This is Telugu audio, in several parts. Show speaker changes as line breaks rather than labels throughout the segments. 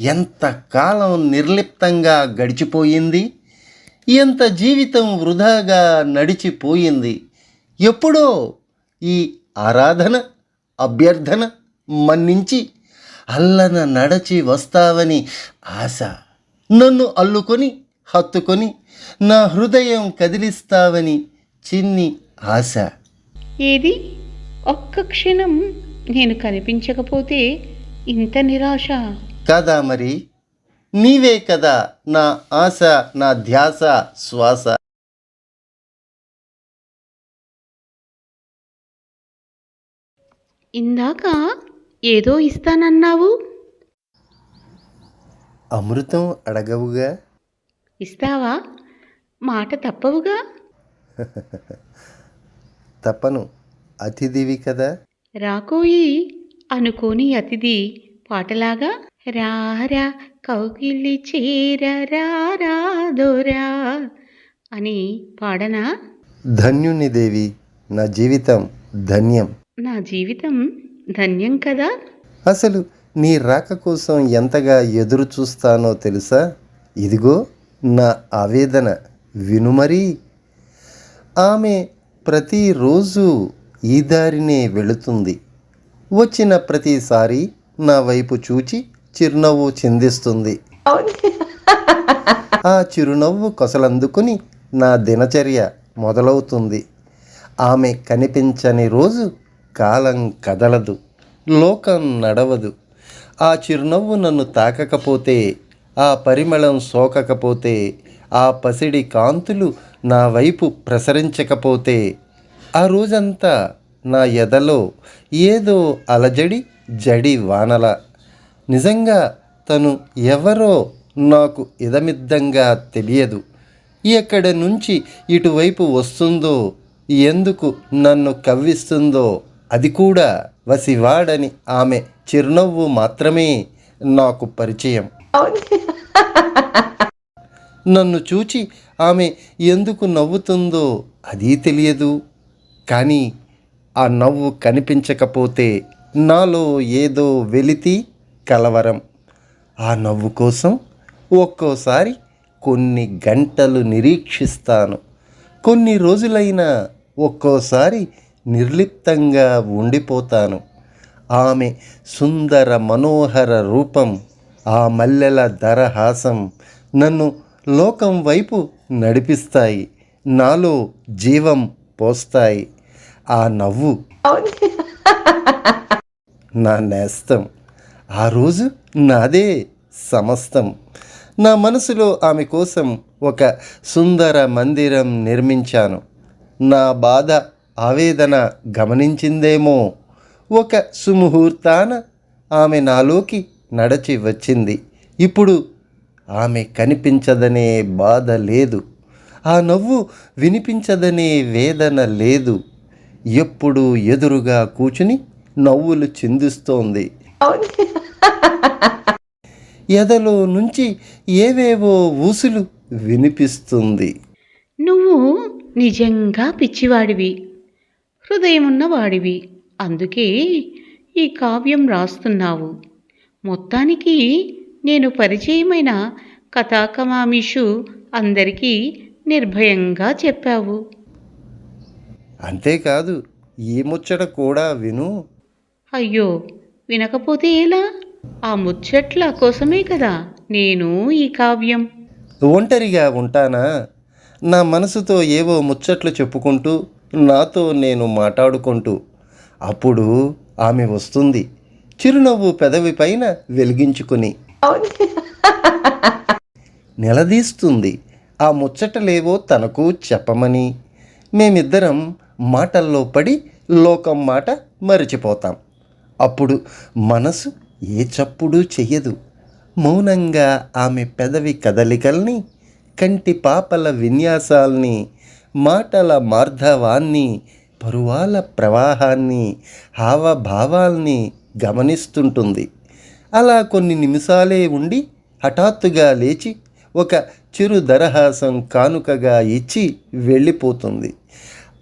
ఎంతకాలం నిర్లిప్తంగా గడిచిపోయింది? ఎంత జీవితం వృధాగా నడిచిపోయింది? ఎప్పుడో ఈ ఆరాధన అభ్యర్థన మన్నించి అల్లన నడచి వస్తావని ఆశ. నన్ను అల్లుకొని హత్తుకొని నా హృదయం కదిలిస్తావని చిన్ని ఆశ.
ఏది? ఒక్క క్షణం నేను కనిపించకపోతే ఇంత నిరాశ.
కదా మరి? నీవే కదా నా ఆశ నా ధ్యాస శ్వాస.
ఇందాక ఏదో ఇస్తానన్నావు.
అమృతం అడగవుగా?
ఇస్తావా? మాట తప్పవుగా?
తప్పను. అతిథివి కదా?
రాకోయి అనుకోని అతిథి పాటలాగా? రారా కౌగిలి చేర రారాదోరా అని పాడనా?
ధన్యుని దేవి నా జీవితం ధన్యం.
నా జీవితం ధన్యం కదా?
అసలు నీ రాక కోసం ఎంతగా ఎదురు చూస్తానో తెలుసా? ఇదిగో నా ఆవేదన వినుమరీ ఆమె ప్రతిరోజు ఈ దారినే వెళుతుంది. వచ్చిన ప్రతిసారి నా వైపు చూచి చిరునవ్వు చిందిస్తుంది. ఆ చిరునవ్వు కొసలందుకుని నా దినచర్య మొదలవుతుంది. ఆమె కనిపించని రోజు కాలం కదలదు లోకం నడవదు. ఆ చిరునవ్వు నన్ను తాకకపోతే ఆ పరిమళం సోకకపోతే ఆ పసిడి కాంతులు నా వైపు ప్రసరించకపోతే ఆ రోజంతా నా ఎదలో ఏదో అలజడి జడి వానల నిజంగా తను ఎవరో నాకు ఇదమిద్దంగా తెలియదు. ఎక్కడి నుంచి ఇటువైపు వస్తుందో ఎందుకు నన్ను కవ్విస్తుందో అది కూడా వసివాడని ఆమె చిరునవ్వు మాత్రమే నాకు పరిచయం. నన్ను చూచి ఆమె ఎందుకు నవ్వుతుందో అది తెలియదు. కానీ ఆ నవ్వు కనిపించకపోతే నాలో ఏదో వెలితి కలవరం. ఆ నవ్వు కోసం ఒక్కోసారి కొన్ని గంటలు నిరీక్షిస్తాను. కొన్ని రోజులైనా ఒక్కోసారి నిర్లిప్తంగా ఉండిపోతాను. ఆమె సుందర మనోహర రూపం ఆ మల్లెల దరహాసం నన్ను లోకం వైపు నడిపిస్తాయి. నాలో జీవం పోస్తాయి. ఆ నవ్వు నా నేస్తం. ఆ రోజు నాదే సమస్తం. నా మనసులో ఆమె కోసం ఒక సుందర మందిరం నిర్మించాను. నా బాధ ఆవేదన గమనించిందేమో. ఒక సుముహూర్తాన ఆమె నాలోకి నడచి వచ్చింది. ఇప్పుడు ఆమె కనిపించదనే బాధ లేదు. ఆ నవ్వు వినిపించదనే వేదన లేదు. ఎప్పుడు ఎదురుగా కూర్చుని నవ్వులు చిందిస్తోంది. ఎదలో నుంచి ఏవేవో ఊసులు వినిపిస్తుంది.
నువ్వు నిజంగా పిచ్చివాడివి హృదయమున్న వాడివి అందుకే ఈ కావ్యం రాస్తున్నావు. మొత్తానికి నేను పరిచయమైన కథాకమామిషు అందరికీ నిర్భయంగా చెప్పావు.
అంతేకాదు ఈ ముచ్చట కూడా విను.
అయ్యో వినకపోతే ఎలా? ఆ ముచ్చట్ల కోసమే కదా నేను ఈ కావ్యం.
ఒంటరిగా ఉంటానా? నా మనసుతో ఏవో ముచ్చట్లు చెప్పుకుంటూ నాతో నేను మాట్లాడుకుంటూ అప్పుడు ఆమె వస్తుంది చిరునవ్వు పెదవి పైన వెలిగించుకుని. నిలదీస్తుంది ఆ ముచ్చటలేవో తనకు చెప్పమని. మేమిద్దరం మాటల్లో పడి లోకం మాట మరిచిపోతాం. అప్పుడు మనసు ఏ చప్పుడు చెయ్యదు. మౌనంగా ఆమె పెదవి కదలికల్ని కంటి పాపల విన్యాసాల్ని మాటల మార్ధవాన్ని పరువాల ప్రవాహాన్ని హావభావాల్ని గమనిస్తుంటుంది. అలా కొన్ని నిమిషాలే ఉండి హఠాత్తుగా లేచి ఒక చిరు దరహాసం కానుకగా ఇచ్చి వెళ్ళిపోతుంది.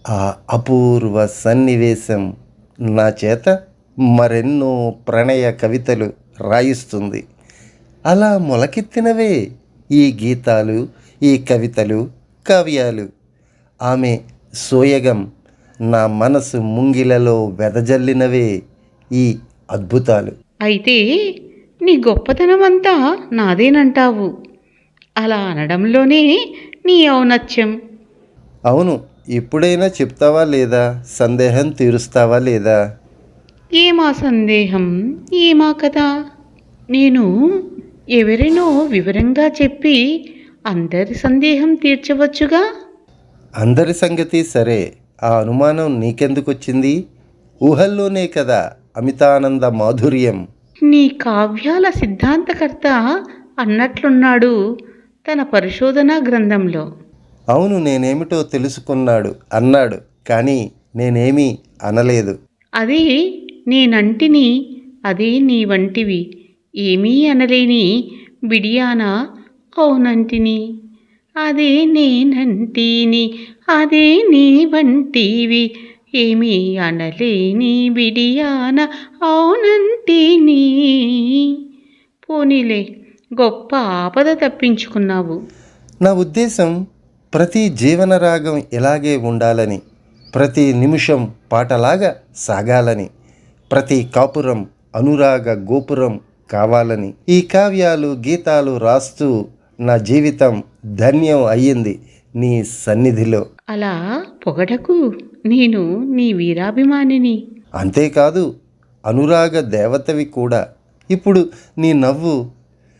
ఆ అపూర్వ సన్నివేశం నా చేత మరెన్నో ప్రణయ కవితలు రాయిస్తుంది. అలా మొలకెత్తినవే ఈ గీతాలు ఈ కవితలు కావ్యాలు. ఆమె సోయగం నా మనసు ముంగిలలో వెదజల్లినవే ఈ అద్భుతాలు.
అయితే నీ గొప్పతనం అంతా నాదేనంటావు. అలా అనడంలోనే నీ ఔన్నత్యం.
అవును ఇప్పుడైనా చెప్తావా లేదా? సందేహం తీరుస్తావా లేదా?
ఏమా సందేహం ఏమా కదా నేను ఎవరినో వివరంగా చెప్పి అందరి సందేహం తీర్చవచ్చుగా?
అందరి సంగతి సరే. ఆ అనుమానం నీకెందుకు వచ్చింది ఊహల్లోనే కదా అమితానంద మాధుర్యం.
నీ కావ్యాల సిద్ధాంతకర్త అన్నట్లున్నాడు తన పరిశోధనా గ్రంథంలో.
అవును నేనేమిటో తెలుసుకున్నాడు అన్నాడు కానీ నేనేమీ అనలేదు.
అదే నేనంటిని అదే నీ వంటివి. ఏమీ అనలేని బిడియాన అవునంటిని. అదే నేనంటిని అదే నీ వంటివి. ఏమీ అనలేని బిడియాన అవునంటిని. పోనీలే గొప్ప ఆపద తప్పించుకున్నావు.
నా ఉద్దేశం ప్రతి జీవనరాగం ఇలాగే ఉండాలని ప్రతి నిమిషం పాటలాగా సాగాలని. ప్రతి కాపురం అనురాగ గోపురం కావాలని ఈ కావ్యాలు గీతాలు రాస్తూ నా జీవితం ధన్యం అయ్యింది నీ సన్నిధిలో.
అలా పొగడకు నేను నీ వీరాభిమానిని.
అంతేకాదు అనురాగ దేవతవి కూడా. ఇప్పుడు నీ నవ్వు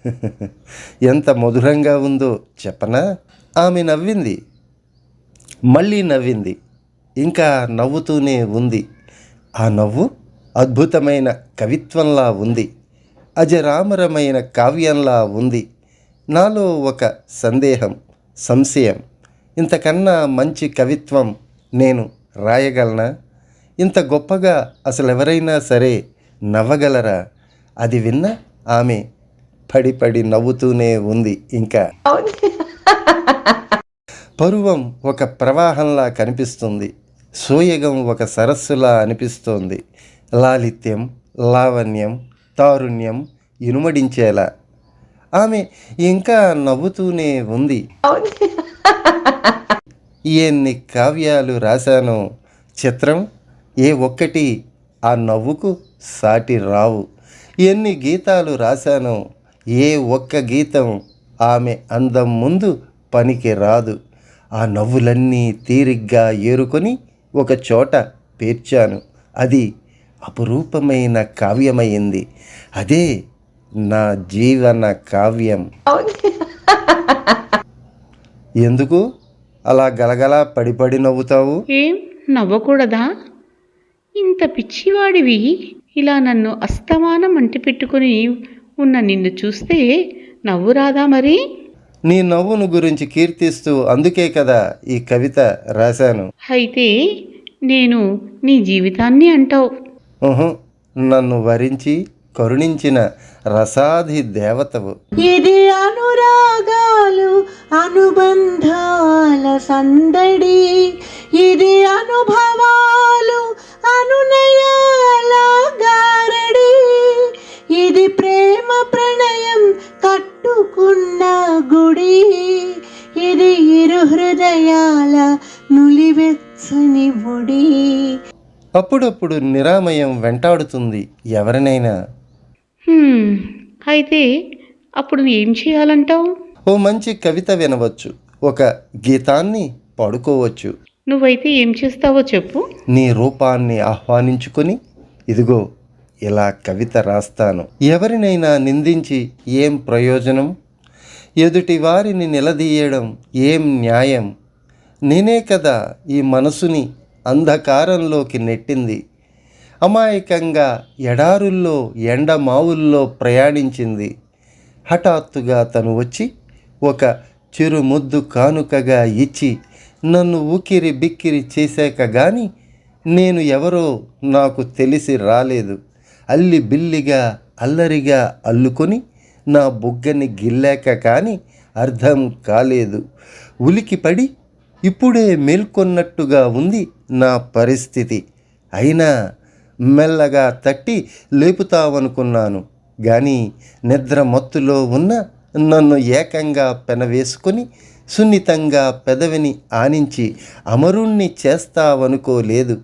ఎంత మధురంగా ఉందో చెప్పనా? ఆమె నవ్వింది మళ్ళీ నవ్వింది ఇంకా నవ్వుతూనే ఉంది. ఆ నవ్వు? అద్భుతమైన కవిత్వంలా ఉంది. అజరామరమైన కావ్యంలా ఉంది. నాలో ఒక సందేహం సంశయం. ఇంతకన్నా మంచి కవిత్వం నేను రాయగలనా? ఇంత గొప్పగా అసలు ఎవరైనా సరే నవ్వగలరా? అది విన్న ఆమె పడి పడి నవ్వుతూనే ఉంది ఇంకా. పరువం ఒక ప్రవాహంలా కనిపిస్తుంది. సోయగం ఒక సరస్సులా అనిపిస్తోంది. లాలిత్యం లావణ్యం తారుణ్యం ఇనుమడించేలా. ఆమె ఇంకా నవ్వుతూనే ఉంది. ఎన్ని కావ్యాలు రాశానో చిత్రం ఏ ఒక్కటి ఆ నవ్వుకు సాటి రావు. ఎన్ని గీతాలు రాశానో ఏ ఒక్క గీతం ఆమె అందం ముందు పనికి రాదు. ఆ నవ్వులన్నీ తీరిగ్గా ఏరుకొని ఒక చోట పేర్చాను. అది అపురూపమైన కావ్యమైంది అదే నా జీవన కావ్యం. ఎందుకు? అలా గలగలా పడిపడి నవ్వుతావు?
ఏం? నవ్వకూడదా? ఇంత పిచ్చివాడివి. ఇలా నన్ను అస్తమానం అంటిపెట్టుకుని ఉన్న నిన్ను చూస్తే నవ్వు రాదా మరి?
నీ నవ్వును గురించి కీర్తిస్తూ అందుకే కదా ఈ కవిత రాశాను.
అయితే నేను నీ జీవితాన్ని అంటావు.
నన్ను వరించి కరుణించిన రసాధి దేవతవు.
ఇది అనురాగాలు అనుబంధాల సందడి. ఇది అనుభవాలు అనునయాల గారడి ఇది ప్రేమ ప్రణయం కట్టుకున్న గుడి. ఇది ఇరు హృదయాల నులివెచ్చని ఒడి.
అప్పుడప్పుడు నిరామయం వెంటాడుతుంది ఎవరినైనా.
అయితే అప్పుడు ఏం చేయాలంటావు?
ఓ మంచి కవిత వినవచ్చు ఒక గీతాన్ని పాడుకోవచ్చు.
నువ్వైతే ఏం చేస్తావో చెప్పు.
నీ రూపాన్ని ఆహ్వానించుకొని ఇదిగో ఇలా కవిత రాస్తాను. ఎవరినైనా నిందించి ఏం ప్రయోజనం? ఎదుటి వారిని నిలదీయడం ఏం న్యాయం? నేనే కదా ఈ మనసుని అంధకారంలోకి నెట్టింది. అమాయకంగా ఎడారుల్లో ఎండమావుల్లో ప్రయాణించింది. హఠాత్తుగా తను వచ్చి ఒక చిరుముద్దు కానుకగా ఇచ్చి నన్ను ఉకిరి బిక్కిరి చేశాక గాని నేను ఎవరో నాకు తెలిసి రాలేదు. అల్లి బిల్లిగా అల్లరిగా అల్లుకొని నా బుగ్గని గిల్లాక కానీ అర్థం కాలేదు. ఉలికిపడి ఇప్పుడే మేల్కొన్నట్టుగా ఉంది నా పరిస్థితి. అయినా మెల్లగా తట్టి లేపుతావనుకున్నాను. కానీ నిద్ర మత్తులో ఉన్న నన్ను ఏకంగా పెనవేసుకొని సున్నితంగా పెదవిని ఆనించి అమరుణ్ణి చేస్తావనుకోలేదు.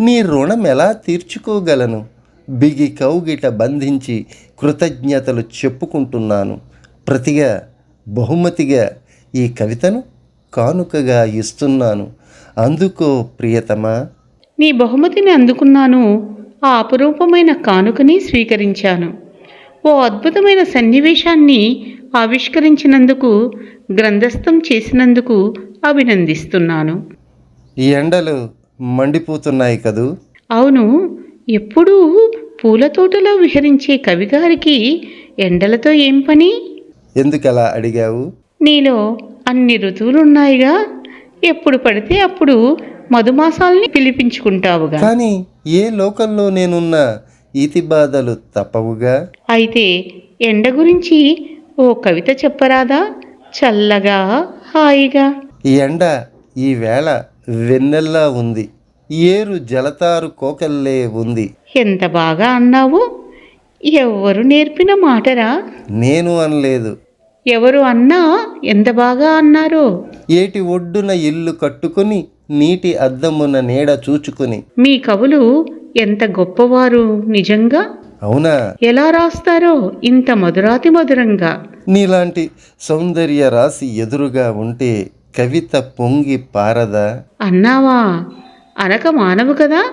నీ రుణం ఎలా తీర్చుకోగలను? బిగి కౌగిట బంధించి కృతజ్ఞతలు చెప్పుకుంటున్నాను. ప్రతిగా బహుమతిగా ఈ కవితను కానుకగా ఇస్తున్నాను. అందుకో ప్రియతమా.
నీ బహుమతిని అందుకున్నాను. ఆ అపురూపమైన కానుకని స్వీకరించాను. ఓ అద్భుతమైన సన్నివేశాన్ని ఆవిష్కరించినందుకు గ్రంథస్థం చేసినందుకు అభినందిస్తున్నాను.
ఈ ఎండలు మండిపోతున్నాయి కదూ?
అవును. ఎప్పుడూ పూల తోటలో విహరించే కవిగారికి ఎండలతో ఏం పని?
ఎందుకలా అడిగావు?
నీలో అన్ని ఋతువులున్నాయిగా. ఎప్పుడు పడితే అప్పుడు మధుమాసాల్ని పిలిపించుకుంటావుగా.
కానీ ఏ లోకంలో నేనున్న ఈతి బాధలు తప్పవుగా?
అయితే ఎండ గురించి ఓ కవిత చెప్పరాదా? చల్లగా హాయిగా.
ఎండ ఈ వేళ వెన్నెల్లా ఉంది. ఏరు జలతారు కోకల్లే ఉంది.
ఎంత బాగా అన్నావు? ఎవరు నేర్పిన మాటరా?
నేను అనలేదు.
ఎవరు అన్నా ఎంత బాగా అన్నారో.
ఏటి ఒడ్డున ఇల్లు కట్టుకొని నీటి అద్దమున నీడ చూచుకుని.
మీ కవులు ఎంత గొప్పవారు నిజంగా.
అవునా?
ఎలా రాస్తారో ఇంత మధురాతి మధురంగా.
నీలాంటి సౌందర్య రాశి ఎదురుగా ఉంటే కవిత పొంగి పారదా?
అన్నావా? అనక మానవు కదా.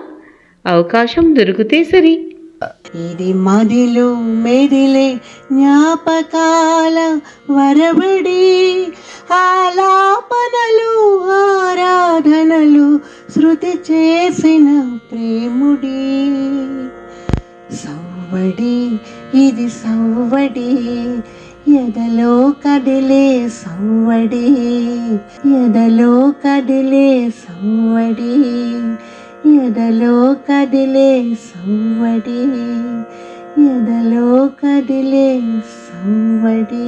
అవకాశం దొరికితే సరి.
ఇది మదిలు మెదిలే జ్ఞాపకాల వరబడి ఆలాపనలు ఆరాధనలు శృతి చేసిన ప్రేముడి. సవ్వడి ఇది సవ్వడి. ఎదలో కదిలే సవ్వడి. ఎదలో కదిలే సవ్వడి. ఎదలో కదిలే సవ్వడి ఎదలో కదిలే సవ్వడి